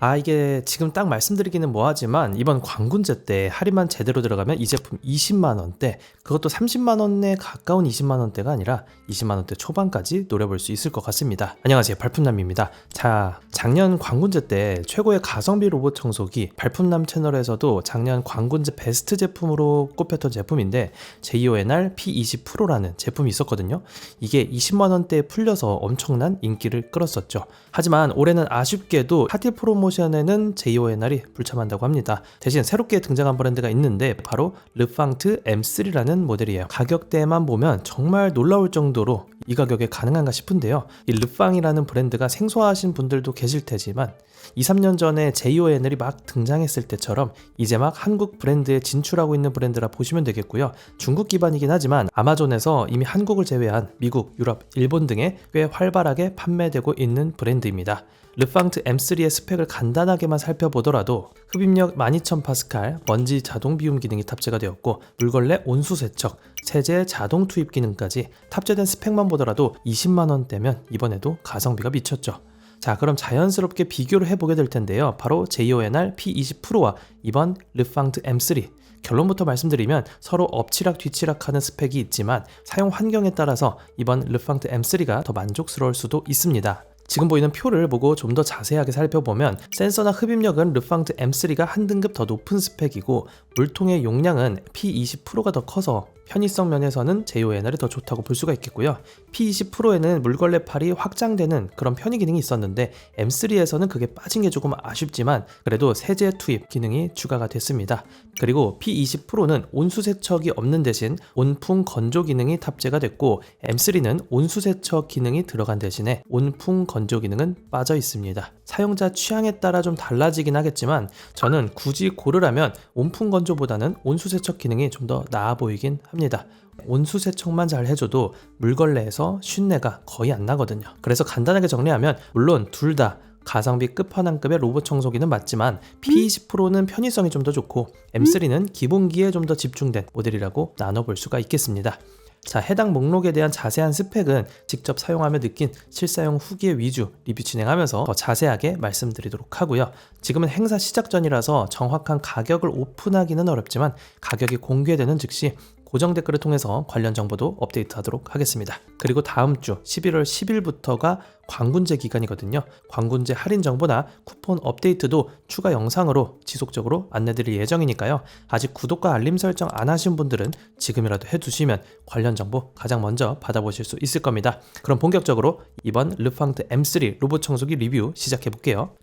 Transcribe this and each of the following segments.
아 이게 지금 딱 말씀드리기는 뭐하지만 이번 광군제 때 할인만 제대로 들어가면 이 제품 20만 원대 그것도 30만 원에 가까운 20만 원대가 아니라 20만 원대 초반까지 노려볼 수 있을 것 같습니다. 안녕하세요 발품남입니다. 자 작년 광군제 때 최고의 가성비 로봇 청소기 발품남 채널에서도 작년 광군제 베스트 제품으로 꼽혔던 제품인데 JONR P20 Pro라는 제품이 있었거든요. 이게 20만 원대에 풀려서 엄청난 인기를 끌었었죠. 하지만 올해는 아쉽게도 하디 프로모 션에는 JONR이 불참한다고 합니다. 대신 새롭게 등장한 브랜드가 있는데 바로 르팡트 M3라는 모델이에요. 가격대만 보면 정말 놀라울 정도로 이 가격에 가능한가 싶은데요. 이 르팡이라는 브랜드가 생소하신 분들도 계실 테지만 2, 3년 전에 JONR이 막 등장했을 때처럼 이제 막 한국 브랜드에 진출하고 있는 브랜드라 보시면 되겠고요. 중국 기반이긴 하지만 아마존에서 이미 한국을 제외한 미국, 유럽, 일본 등에 꽤 활발하게 판매되고 있는 브랜드입니다. 르팡트 M3의 스펙을 간단하게만 살펴보더라도 흡입력 12000 파스칼, 먼지 자동 비움 기능이 탑재가 되었고 물걸레 온수 세척, 세제 자동 투입 기능까지 탑재된 스펙만 보더라도 20만 원대면 이번에도 가성비가 미쳤죠. 자, 그럼 자연스럽게 비교를 해보게 될 텐데요. 바로 JONR P20 Pro와 이번 르팡트 M3. 결론부터 말씀드리면 서로 엎치락 뒤치락하는 스펙이 있지만 사용 환경에 따라서 이번 르팡트 M3가 더 만족스러울 수도 있습니다. 지금 보이는 표를 보고 좀 더 자세하게 살펴보면 센서나 흡입력은 르팡트 M3가 한 등급 더 높은 스펙이고 물통의 용량은 P20 Pro가 더 커서 편의성 면에서는 JONR이 더 좋다고 볼 수가 있겠고요. P20 Pro에는 물걸레 팔이 확장되는 그런 편의 기능이 있었는데 M3에서는 그게 빠진 게 조금 아쉽지만 그래도 세제 투입 기능이 추가가 됐습니다. 그리고 P20 Pro는 온수 세척이 없는 대신 온풍 건조 기능이 탑재가 됐고 M3는 온수 세척 기능이 들어간 대신에 온풍 건조 기능은 빠져 있습니다. 사용자 취향에 따라 좀 달라지긴 하겠지만 저는 굳이 고르라면 온풍 건조보다는 온수 세척 기능이 좀 더 나아 보이긴 합니다. 온수 세척만 잘 해줘도 물걸레에서 쉰내가 거의 안 나거든요. 그래서 간단하게 정리하면 물론 둘 다 가성비 끝판왕급의 로봇 청소기는 맞지만 P20 Pro는 편의성이 좀 더 좋고 M3는 기본기에 좀 더 집중된 모델이라고 나눠볼 수가 있겠습니다. 자, 해당 목록에 대한 자세한 스펙은 직접 사용하며 느낀 실사용 후기의 위주 리뷰 진행하면서 더 자세하게 말씀드리도록 하고요. 지금은 행사 시작 전이라서 정확한 가격을 오픈하기는 어렵지만 가격이 공개되는 즉시 고정 댓글을 통해서 관련 정보도 업데이트하도록 하겠습니다. 그리고 다음 주 11월 10일부터가 광군제 기간이거든요. 광군제 할인 정보나 쿠폰 업데이트도 추가 영상으로 지속적으로 안내드릴 예정이니까요. 아직 구독과 알림 설정 안 하신 분들은 지금이라도 해두시면 관련 정보 가장 먼저 받아보실 수 있을 겁니다. 그럼 본격적으로 이번 르팡트 M3 로봇 청소기 리뷰 시작해 볼게요.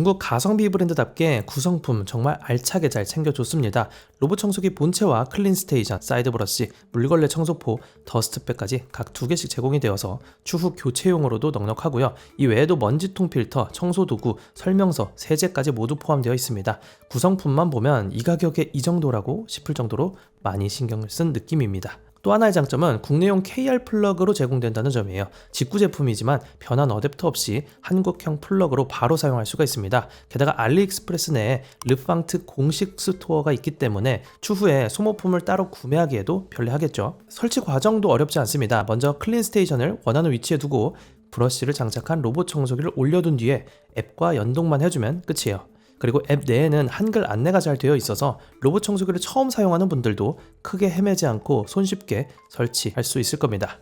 중국 가성비 브랜드답게 구성품 정말 알차게 잘 챙겨줬습니다. 로봇 청소기 본체와 클린 스테이션, 사이드 브러쉬, 물걸레 청소포, 더스트백까지 각 두 개씩 제공이 되어서 추후 교체용으로도 넉넉하고요. 이 외에도 먼지통 필터, 청소 도구, 설명서, 세제까지 모두 포함되어 있습니다. 구성품만 보면 이 가격에 이 정도라고 싶을 정도로 많이 신경을 쓴 느낌입니다. 또 하나의 장점은 국내용 KR 플러그로 제공된다는 점이에요. 직구 제품이지만 변환 어댑터 없이 한국형 플러그로 바로 사용할 수가 있습니다. 게다가 알리익스프레스 내에 르팡트 공식 스토어가 있기 때문에 추후에 소모품을 따로 구매하기에도 편리하겠죠. 설치 과정도 어렵지 않습니다. 먼저 클린 스테이션을 원하는 위치에 두고 브러쉬를 장착한 로봇 청소기를 올려둔 뒤에 앱과 연동만 해주면 끝이에요. 그리고 앱 내에는 한글 안내가 잘 되어 있어서 로봇 청소기를 처음 사용하는 분들도 크게 헤매지 않고 손쉽게 설치할 수 있을 겁니다.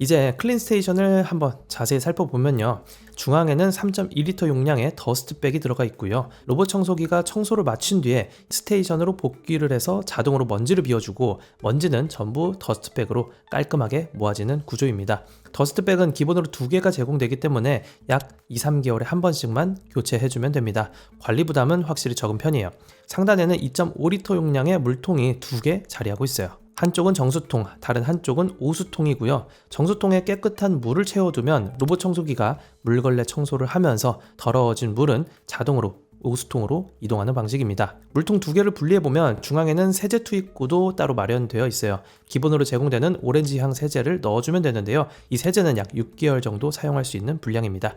이제 클린 스테이션을 한번 자세히 살펴보면요. 중앙에는 3.2리터 용량의 더스트백이 들어가 있고요. 로봇 청소기가 청소를 마친 뒤에 스테이션으로 복귀를 해서 자동으로 먼지를 비워주고 먼지는 전부 더스트백으로 깔끔하게 모아지는 구조입니다. 더스트백은 기본으로 두 개가 제공되기 때문에 약 2, 3개월에 한 번씩만 교체해주면 됩니다. 관리 부담은 확실히 적은 편이에요. 상단에는 2.5리터 용량의 물통이 두 개 자리하고 있어요. 한쪽은 정수통, 다른 한쪽은 오수통이고요. 정수통에 깨끗한 물을 채워두면 로봇 청소기가 물걸레 청소를 하면서 더러워진 물은 자동으로 오수통으로 이동하는 방식입니다. 물통 두 개를 분리해 보면 중앙에는 세제 투입구도 따로 마련되어 있어요. 기본으로 제공되는 오렌지향 세제를 넣어주면 되는데요. 이 세제는 약 6개월 정도 사용할 수 있는 분량입니다.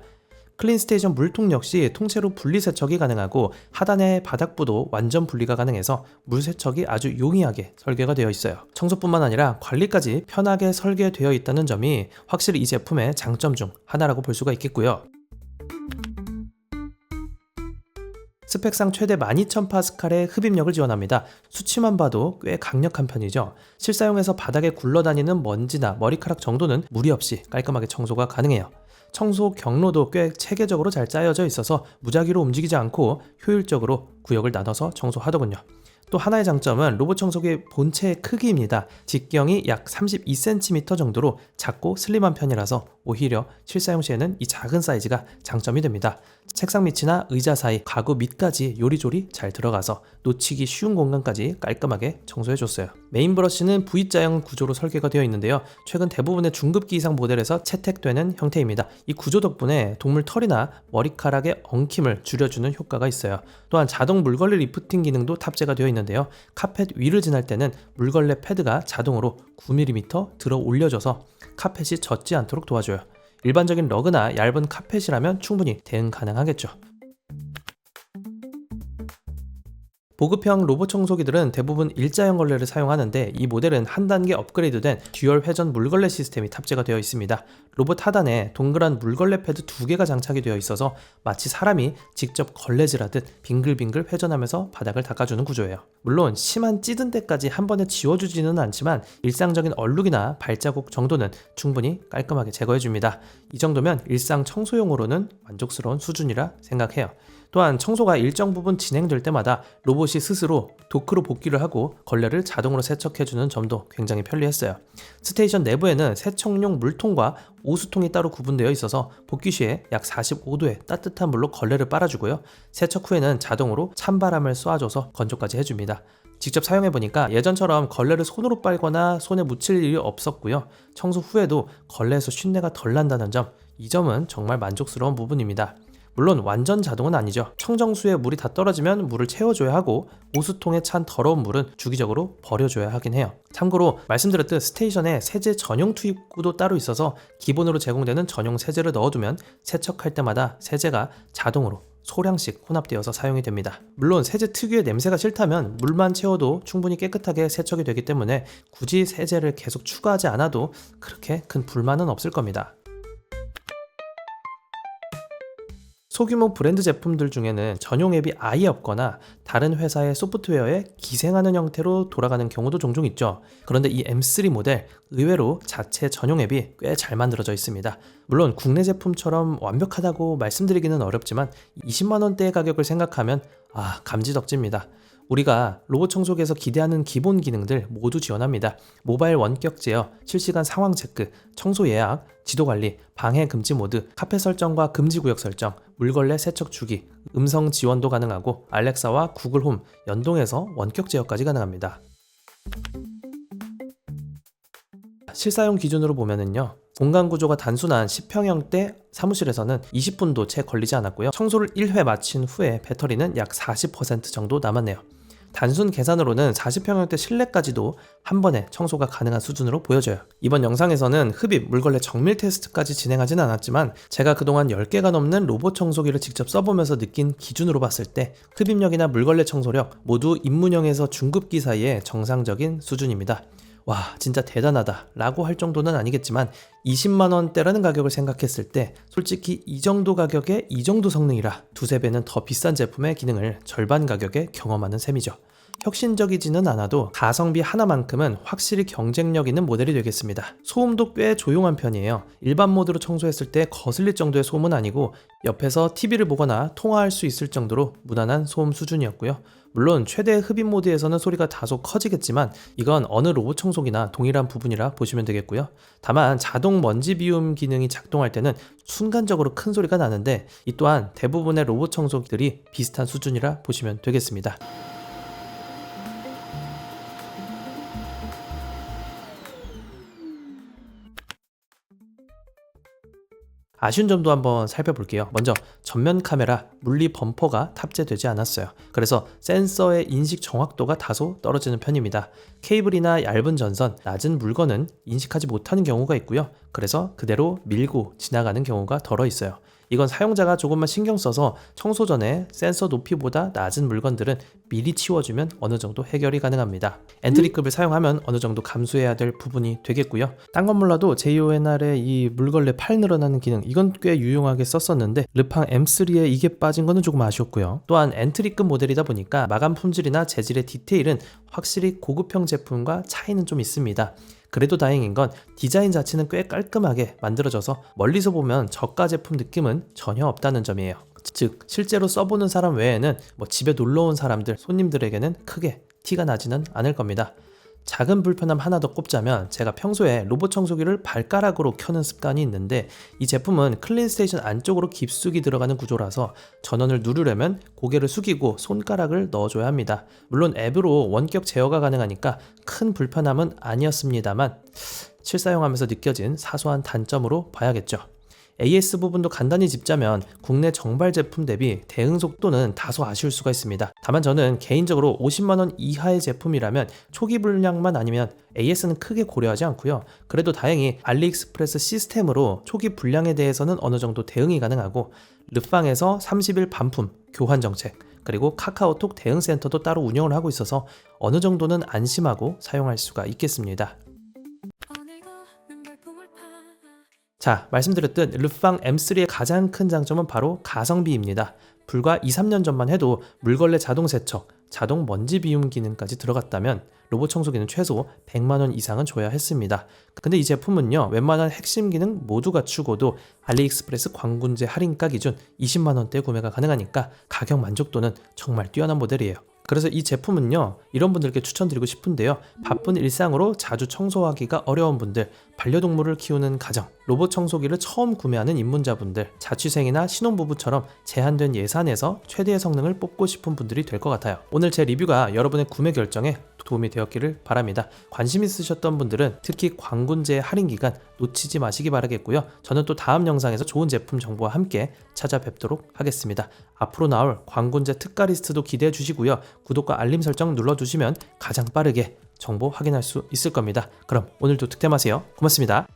클린스테이션 물통 역시 통째로 분리 세척이 가능하고 하단의 바닥부도 완전 분리가 가능해서 물 세척이 아주 용이하게 설계가 되어 있어요. 청소뿐만 아니라 관리까지 편하게 설계되어 있다는 점이 확실히 이 제품의 장점 중 하나라고 볼 수가 있겠고요. 스펙상 최대 12,000파스칼의 흡입력을 지원합니다. 수치만 봐도 꽤 강력한 편이죠. 실사용에서 바닥에 굴러다니는 먼지나 머리카락 정도는 무리 없이 깔끔하게 청소가 가능해요. 청소 경로도 꽤 체계적으로 잘 짜여져 있어서 무작위로 움직이지 않고 효율적으로 구역을 나눠서 청소하더군요. 또 하나의 장점은 로봇 청소기의 본체의 크기입니다. 직경이 약 32cm 정도로 작고 슬림한 편이라서 오히려 실사용 시에는 이 작은 사이즈가 장점이 됩니다. 책상 밑이나 의자 사이, 가구 밑까지 요리조리 잘 들어가서 놓치기 쉬운 공간까지 깔끔하게 청소해줬어요. 메인 브러쉬는 V자형 구조로 설계가 되어 있는데요. 최근 대부분의 중급기 이상 모델에서 채택되는 형태입니다. 이 구조 덕분에 동물 털이나 머리카락의 엉킴을 줄여주는 효과가 있어요. 또한 자동 물걸레 리프팅 기능도 탑재가 되어 있는데요. 카펫 위를 지날 때는 물걸레 패드가 자동으로 9mm 들어 올려져서 카펫이 젖지 않도록 도와줘요. 일반적인 러그나 얇은 카펫이라면 충분히 대응 가능하겠죠. 보급형 로봇 청소기들은 대부분 일자형 걸레를 사용하는데 이 모델은 한 단계 업그레이드된 듀얼 회전 물걸레 시스템이 탑재가 되어 있습니다. 로봇 하단에 동그란 물걸레 패드 두 개가 장착이 되어 있어서 마치 사람이 직접 걸레질하듯 빙글빙글 회전하면서 바닥을 닦아주는 구조예요. 물론 심한 찌든 데까지 한 번에 지워주지는 않지만 일상적인 얼룩이나 발자국 정도는 충분히 깔끔하게 제거해줍니다. 이 정도면 일상 청소용으로는 만족스러운 수준이라 생각해요. 또한 청소가 일정 부분 진행될 때마다 로봇이 스스로 도크로 복귀를 하고 걸레를 자동으로 세척해주는 점도 굉장히 편리했어요. 스테이션 내부에는 세척용 물통과 오수통이 따로 구분되어 있어서 복귀 시에 약 45도의 따뜻한 물로 걸레를 빨아주고요. 세척 후에는 자동으로 찬바람을 쏴줘서 건조까지 해줍니다. 직접 사용해보니까 예전처럼 걸레를 손으로 빨거나 손에 묻힐 일이 없었고요. 청소 후에도 걸레에서 쉰내가 덜 난다는 점, 이 점은 정말 만족스러운 부분입니다. 물론 완전 자동은 아니죠. 청정수에 물이 다 떨어지면 물을 채워줘야 하고 오수통에 찬 더러운 물은 주기적으로 버려줘야 하긴 해요. 참고로 말씀드렸듯 스테이션에 세제 전용 투입구도 따로 있어서 기본으로 제공되는 전용 세제를 넣어두면 세척할 때마다 세제가 자동으로 소량씩 혼합되어서 사용이 됩니다. 물론 세제 특유의 냄새가 싫다면 물만 채워도 충분히 깨끗하게 세척이 되기 때문에 굳이 세제를 계속 추가하지 않아도 그렇게 큰 불만은 없을 겁니다. 소규모 브랜드 제품들 중에는 전용 앱이 아예 없거나 다른 회사의 소프트웨어에 기생하는 형태로 돌아가는 경우도 종종 있죠. 그런데 이 M3 모델 의외로 자체 전용 앱이 꽤 잘 만들어져 있습니다. 물론 국내 제품처럼 완벽하다고 말씀드리기는 어렵지만 20만 원대의 가격을 생각하면 아 감지덕지입니다. 우리가 로봇 청소기에서 기대하는 기본 기능들 모두 지원합니다. 모바일 원격 제어, 실시간 상황 체크, 청소 예약, 지도 관리, 방해 금지 모드, 카페 설정과 금지 구역 설정, 물걸레 세척 주기, 음성 지원도 가능하고 알렉사와 구글 홈 연동해서 원격 제어까지 가능합니다. 실사용 기준으로 보면은요. 공간 구조가 단순한 10평형대 사무실에서는 20분도 채 걸리지 않았고요. 청소를 1회 마친 후에 배터리는 약 40% 정도 남았네요. 단순 계산으로는 40평형대 실내까지도 한 번에 청소가 가능한 수준으로 보여져요. 이번 영상에서는 흡입, 물걸레 정밀 테스트까지 진행하진 않았지만 제가 그동안 10개가 넘는 로봇 청소기를 직접 써보면서 느낀 기준으로 봤을 때 흡입력이나 물걸레 청소력 모두 입문형에서 중급기 사이의 정상적인 수준입니다. 와, 진짜 대단하다 라고 할 정도는 아니겠지만 20만원대라는 가격을 생각했을 때 솔직히 이 정도 가격에 이 정도 성능이라 두세 배는 더 비싼 제품의 기능을 절반 가격에 경험하는 셈이죠. 혁신적이지는 않아도 가성비 하나만큼은 확실히 경쟁력 있는 모델이 되겠습니다. 소음도 꽤 조용한 편이에요. 일반 모드로 청소했을 때 거슬릴 정도의 소음은 아니고 옆에서 TV를 보거나 통화할 수 있을 정도로 무난한 소음 수준이었고요. 물론 최대 흡입 모드에서는 소리가 다소 커지겠지만 이건 어느 로봇 청소기나 동일한 부분이라 보시면 되겠고요. 다만 자동 먼지 비움 기능이 작동할 때는 순간적으로 큰 소리가 나는데 이 또한 대부분의 로봇 청소기들이 비슷한 수준이라 보시면 되겠습니다. 아쉬운 점도 한번 살펴볼게요. 먼저 전면 카메라 물리 범퍼가 탑재되지 않았어요. 그래서 센서의 인식 정확도가 다소 떨어지는 편입니다. 케이블이나 얇은 전선, 낮은 물건은 인식하지 못하는 경우가 있고요. 그래서 그대로 밀고 지나가는 경우가 덜어 있어요. 이건 사용자가 조금만 신경 써서 청소 전에 센서 높이보다 낮은 물건들은 미리 치워주면 어느 정도 해결이 가능합니다. 엔트리급을 사용하면 어느 정도 감수해야 될 부분이 되겠고요. 딴 건 몰라도 JONR의 이 물걸레 팔 늘어나는 기능 이건 꽤 유용하게 썼었는데 르팡 M3에 이게 빠진 거는 조금 아쉬웠고요. 또한 엔트리급 모델이다 보니까 마감 품질이나 재질의 디테일은 확실히 고급형 제품과 차이는 좀 있습니다. 그래도 다행인 건 디자인 자체는 꽤 깔끔하게 만들어져서 멀리서 보면 저가 제품 느낌은 전혀 없다는 점이에요. 즉 실제로 써보는 사람 외에는 뭐 집에 놀러 온 사람들 손님들에게는 크게 티가 나지는 않을 겁니다. 작은 불편함 하나 더 꼽자면 제가 평소에 로봇 청소기를 발가락으로 켜는 습관이 있는데 이 제품은 클린 스테이션 안쪽으로 깊숙이 들어가는 구조라서 전원을 누르려면 고개를 숙이고 손가락을 넣어줘야 합니다. 물론 앱으로 원격 제어가 가능하니까 큰 불편함은 아니었습니다만 실사용하면서 느껴진 사소한 단점으로 봐야겠죠. AS 부분도 간단히 짚자면 국내 정발 제품 대비 대응 속도는 다소 아쉬울 수가 있습니다. 다만 저는 개인적으로 50만원 이하의 제품이라면 초기 불량만 아니면 AS는 크게 고려하지 않고요. 그래도 다행히 알리익스프레스 시스템으로 초기 불량에 대해서는 어느 정도 대응이 가능하고 르팡에서 30일 반품 교환 정책 그리고 카카오톡 대응 센터도 따로 운영을 하고 있어서 어느 정도는 안심하고 사용할 수가 있겠습니다. 자, 말씀드렸듯 르팡 M3의 가장 큰 장점은 바로 가성비입니다. 불과 2, 3년 전만 해도 물걸레 자동 세척, 자동 먼지 비움 기능까지 들어갔다면 로봇 청소기는 최소 100만 원 이상은 줘야 했습니다. 근데 이 제품은요, 웬만한 핵심 기능 모두 갖추고도 알리익스프레스 광군제 할인가 기준 20만 원대 구매가 가능하니까 가격 만족도는 정말 뛰어난 모델이에요. 그래서 이 제품은요 이런 분들께 추천드리고 싶은데요. 바쁜 일상으로 자주 청소하기가 어려운 분들 반려동물을 키우는 가정 로봇 청소기를 처음 구매하는 입문자분들 자취생이나 신혼부부처럼 제한된 예산에서 최대의 성능을 뽑고 싶은 분들이 될 것 같아요. 오늘 제 리뷰가 여러분의 구매 결정에 도움이 되었기를 바랍니다 관심 있으셨던 분들은 특히 광군제 할인 기간 놓치지 마시기 바라겠고요 저는 또 다음 영상에서 좋은 제품 정보와 함께 찾아뵙도록 하겠습니다 앞으로 나올 광군제 특가 리스트도 기대해 주시고요 구독과 알림 설정 눌러주시면 가장 빠르게 정보 확인할 수 있을 겁니다. 그럼 오늘도 득템하세요. 고맙습니다.